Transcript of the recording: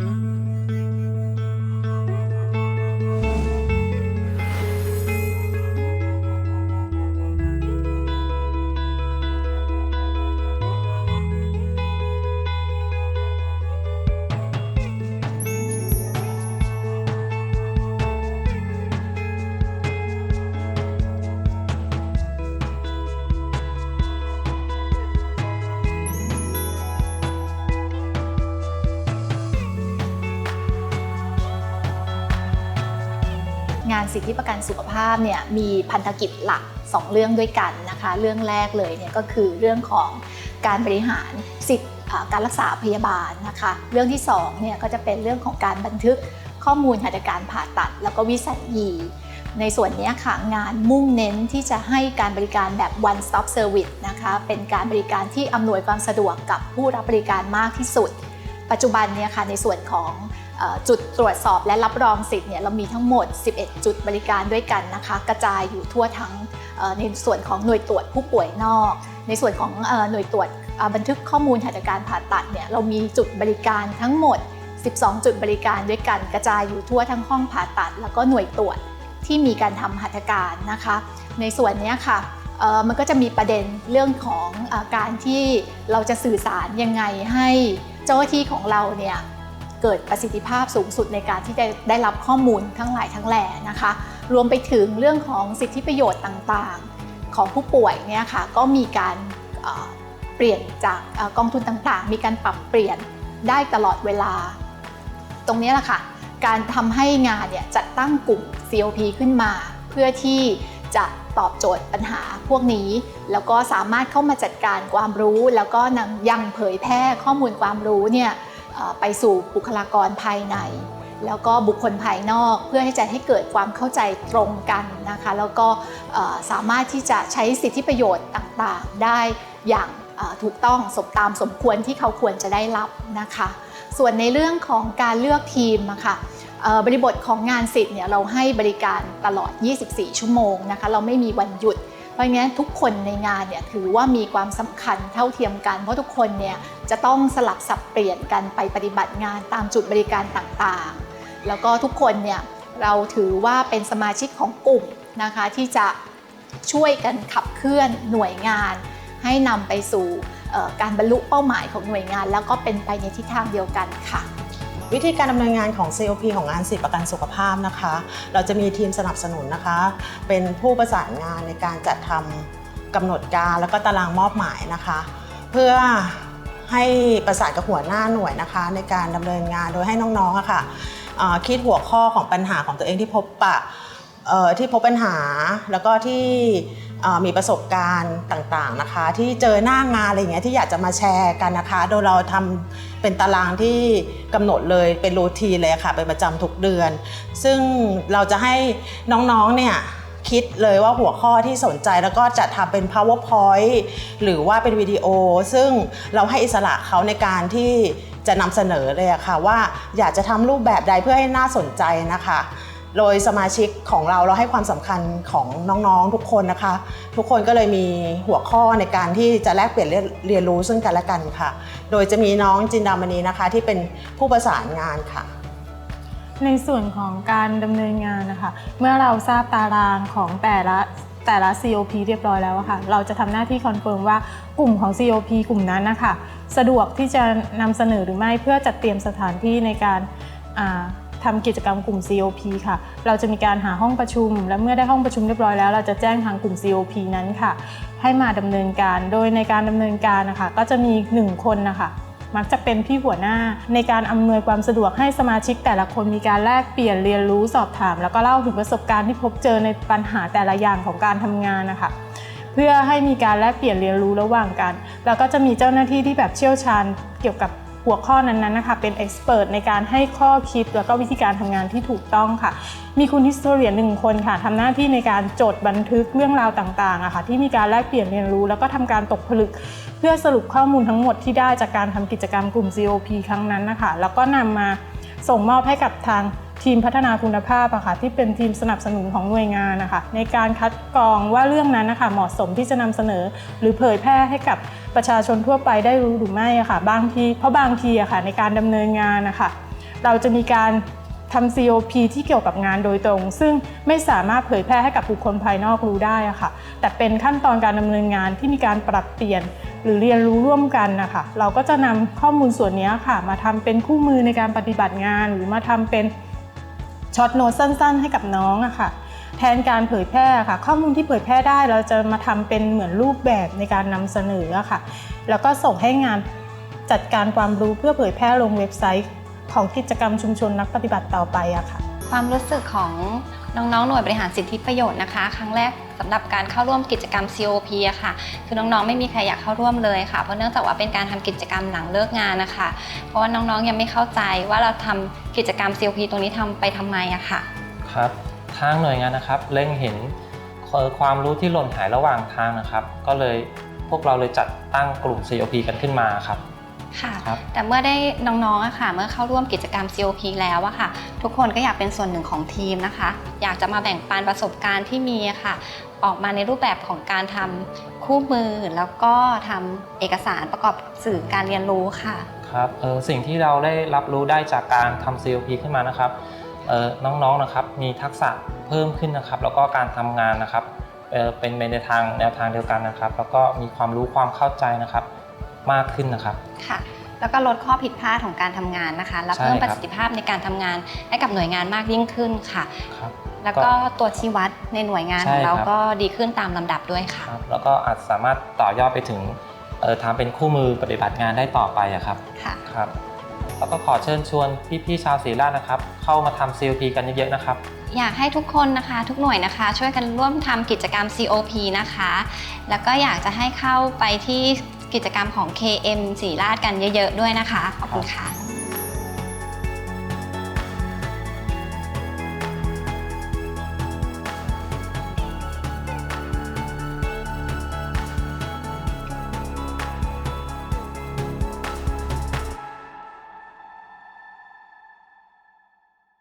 Mm-hmm. งานสิทธิประกันสุขภาพเนี่ยมีพันธกิจหลัก 2 เรื่องด้วยกันนะคะเรื่องแรกเลยเนี่ยก็คือเรื่องของการบริหารสิทธิการรักษาพยาบาลนะคะเรื่องที่2เนี่ยก็จะเป็นเรื่องของการบันทึกข้อมูลหัตถการผ่าตัด แล้วก็วิสัญญีในส่วนนี้ค่ะงานมุ่งเน้นที่จะให้การบริการแบบ one stop service นะคะเป็นการบริการที่อำนวยความสะดวกกับผู้รับบริการมากที่สุด ปัจจุบันเนี่ยค่ะในส่วนของ จุดตรวจสอบและรับรองสิทธิ์เนี่ยเรามีทั้งหมด 11 จุดบริการด้วยกันนะคะ กระจายอยู่ทั่วทั้งในส่วนของหน่วยตรวจผู้ป่วยนอก ในส่วนของหน่วยตรวจบันทึกข้อมูลหัตถการผ่าตัดเนี่ยเรามีจุดบริการทั้งหมด 12 จุดบริการด้วยกัน กระจายอยู่ทั่วทั้งห้องผ่าตัด แล้วก็หน่วยตรวจที่มีการทำหัตถการนะคะ ในส่วนนี้ค่ะมันก็จะมีประเด็นเรื่องของการที่เราจะสื่อสารยังไงให้เจ้าหน้าที่ของเราเนี่ย เกิดประสิทธิภาพสูงสุดในการที่จะได้รับข้อมูลทั้งหลายทั้งแหล่นะคะ รวมไปถึงเรื่องของสิทธิประโยชน์ต่างๆ ของผู้ป่วยเนี่ยค่ะก็มีการเปลี่ยนจากกองทุนต่างๆ มีการปรับเปลี่ยนได้ตลอดเวลา ตรงนี้แหละค่ะการทำให้งานเนี่ยจัดตั้งกลุ่ม COP ขึ้นมา เพื่อที่จะตอบโจทย์ปัญหาพวกนี้ แล้วก็สามารถเข้ามาจัดการความรู้ แล้วก็นำยังเผยแพร่ข้อมูลความรู้เนี่ย ไปสู่บุคลากรภายใน แล้วก็บุคคลภายนอกเพื่อให้จะให้เกิดความเข้าใจตรงกันนะคะแล้วก็สามารถที่จะใช้สิทธิประโยชน์ต่างๆ ได้อย่างถูกต้องสมตามสมควรที่เขาควรจะได้รับนะคะ ส่วนในเรื่องของการเลือกทีมอะค่ะบริบทของงานสิทธิ์เนี่ยเราให้บริการตลอด 24 ชั่วโมงนะคะเราไม่มีวันหยุด เพราะงั้นทุกคนในงานเนี่ยถือว่ามีความสำคัญเท่าเทียมกัน เพราะทุกคนเนี่ย จะต้องสลับสับเปลี่ยนกันไปปฏิบัติงานตามจุดบริการต่างๆ แล้วก็ทุกคนเนี่ยเราถือว่าเป็นสมาชิกของกลุ่มนะคะที่จะช่วยกันขับเคลื่อนหน่วยงาน ให้นำไปสู่การบรรลุเป้าหมายของหน่วยงาน แล้วก็เป็นไปในทิศทางเดียวกันค่ะวิธีการดำเนินงานของ COP ของงานสิทธิประกันสุขภาพนะคะ เราจะมีทีมสนับสนุนนะคะ เป็นผู้ประสานงานในการจัดทำกำหนดการแล้วก็ตารางมอบหมายนะคะ เพื่อ ให้ประสานกับหัวหน้าหน่วยนะคะ ในการดำเนินงานโดยให้น้องๆอะค่ะเอ่อคิดหัวข้อของปัญหาของตัวเองที่พบปะที่พบปัญหาแล้วก็ที่มีประสบการณ์ต่างๆนะคะ ที่เจอหน้างานอะไรอย่างเงี้ยที่อยากจะมาแชร์กันนะคะ โดยเราทำเป็นตารางที่กำหนดเลยเป็นรูทีเลยะค่ะเป็นประจำทุกเดือน ซึ่งเราจะให้น้องๆเนี่ย คิดเลยว่าหัวข้อที่สนใจแล้วก็จะทำเป็น powerpoint หรือว่าเป็นวิดีโอ ซึ่งเราให้อิสระเขาในการที่จะนำเสนอเลยอะค่ะว่าอยากจะทำรูปแบบใดเพื่อให้น่าสนใจนะคะ โดยสมาชิกของเราเราให้ความสำคัญของน้องๆทุกคนนะคะ ทุกคนก็เลยมีหัวข้อในการที่จะแลกเปลี่ยนเรียนเรียนรู้ซึ่งกันและกันค่ะ โดยจะมีน้องจินดามณีนะคะที่เป็นผู้ประสานงานค่ะ ในส่วนของการดำเนินงานนะคะ เมื่อเราทราบตารางของแต่ละแต่ละ COP เรียบร้อยแล้วค่ะ เราจะทำหน้าที่คอนเฟิร์มว่ากลุ่มของ COP กลุ่มนั้นนะคะ สะดวกที่จะนำเสนอหรือไม่เพื่อจัดเตรียมสถานที่ในการอ่าทำกิจกรรมกลุ่ม COP ค่ะ เราจะมีการหาห้องประชุม และเมื่อได้ห้องประชุมเรียบร้อยแล้ว เราจะแจ้งทางกลุ่ม COP นั้นค่ะ ให้มาดำเนินการ โดยในการดำเนินการนะคะ ก็จะมีหนึ่งคนนะคะ มักจะเป็นพี่หัวหน้า ในการอำนวยความสะดวกให้สมาชิกแต่ละคนมีการแลกเปลี่ยนเรียนรู้สอบถาม แล้วก็เล่าถึงประสบการณ์ที่พบเจอในปัญหาแต่ละอย่างของการทำงานนะคะเพื่อให้มีการแลกเปลี่ยนเรียนรู้ระหว่างกัน แล้วก็จะมีเจ้าหน้าที่ที่แบบเชี่ยวชาญเกี่ยวกับ หัวข้อนั้นๆนะคะเป็นเอ็กซ์เพรสในการให้ข้อคิดแล้วก็วิธีการทำงานที่ถูกต้องค่ะ มีคุณฮิสโตเรียนหนึ่งคนค่ะทำหน้าที่ในการจดบันทึกเรื่องราวต่างๆอะค่ะที่มีการแลกเปลี่ยนเรียนรู้ แล้วก็ทำการตกผลึก เพื่อสรุปข้อมูลทั้งหมดที่ได้จากการทำกิจกรรมกลุ่ม COP ครั้งนั้นนะคะแล้วก็นำมาส่งมอบให้กับทาง ทีมพัฒนาคุณภาพอะค่ะที่เป็นทีมสนับสนุนของหน่วยงานนะคะในการคัดกรองว่าเรื่องนั้นนะคะเหมาะสมที่จะนำเสนอ หรือเผยแพร่ให้กับประชาชนทั่วไปได้รู้หรือไม่อะค่ะบางทีเพราะบางทีอะค่ะในการดำเนินงานนะคะเราจะมีการทำ COP ที่เกี่ยวกับงานโดยตรง ซึ่งไม่สามารถเผยแพร่ให้กับบุคคลภายนอกรู้ได้อะค่ะ แต่เป็นขั้นตอนการดำเนินงานที่มีการปรับเปลี่ยน หรือเรียนรู้ร่วมกันนะคะ เราก็จะนำข้อมูลส่วนนี้ค่ะ มาทำเป็นคู่มือในการปฏิบัติงาน หรือมาทำเป็น ช็อตโน้ตสั้น ๆ ให้กับน้องอะค่ะ แทนการเผยแพร่ค่ะ ข้อมูลที่เผยแพร่ได้เราจะมาทำเป็นเหมือนรูปแบบในการนำเสนออะค่ะ แล้วก็ส่งให้งานจัดการความรู้เพื่อเผยแพร่ลงเว็บไซต์ของกิจกรรมชุมชนนักปฏิบัติต่อไปอะค่ะ ความรู้สึกของ น้องๆ หน่วยบริหารสิทธิประโยชน์นะคะ ครั้งแรกสำหรับการเข้าร่วมกิจกรรม COP อะค่ะ คือน้องๆ ไม่มีใครอยากเข้าร่วมเลยค่ะ เพราะเนื่องจากว่าเป็นการทำกิจกรรมหลังเลิกงานนะคะ เพราะว่าน้องๆ ยังไม่เข้าใจว่าเราทำกิจกรรม COP ตรงนี้ทำไปทำไมอะค่ะ ครับ ทางหน่วยงานนะครับ เล็งเห็นความรู้ที่หล่นหายระหว่างทางนะครับ ก็เลยพวกเราเลยจัดตั้งกลุ่ม COP กันขึ้นมาครับ ค่ะ ครับ แต่เมื่อได้น้องๆอะค่ะ เมื่อเข้าร่วมกิจกรรม COP แล้วอะค่ะ ทุกคนก็อยากเป็นส่วนหนึ่งของทีมนะคะ อยากจะมาแบ่งปันประสบการณ์ที่มีอะค่ะ ออกมาในรูปแบบของการทำคู่มือ แล้วก็ทำเอกสารประกอบสื่อการเรียนรู้ค่ะ ครับเอ่อสิ่งที่เราได้รับรู้ได้จากการทำ COP ขึ้นมานะครับเอ่อน้องๆนะครับมีทักษะเพิ่มขึ้นนะครับ แล้วก็การทำงานนะครับเอ่อเป็นไปในทางแนวทางเดียวกันนะครับ แล้วก็มีความรู้ความเข้าใจนะครับ มากขึ้นนะครับ ค่ะ แล้วก็ลดข้อผิดพลาดของการทำงานนะคะ และใช่เพิ่มครับประสิทธิภาพในการทำงานให้กับหน่วยงานมากยิ่งขึ้นค่ะ ครับ แล้วก็ตัวชี้วัดในหน่วยงานใช่ของเราครับ ก็ดีขึ้นตามลำดับด้วยค่ะ ครับ แล้วก็อาจสามารถต่อยอดไปถึงเอ่อทำเป็นคู่มือปฏิบัติงานได้ต่อไปอะครับ ค่ะ ครับ แล้วก็ขอเชิญชวนพี่ๆชาวศรีราชนะครับ เข้ามาทำ COP กันเยอะๆนะครับ อยากให้ทุกคนนะคะ ทุกหน่วยนะคะ ช่วยกันร่วมทำกิจกรรม COP นะคะ แล้วก็อยากจะให้เข้าไปที่ กิจกรรมของ KM สีราชกันเยอะ ๆ ด้วยนะคะ ขอบคุณค่ะ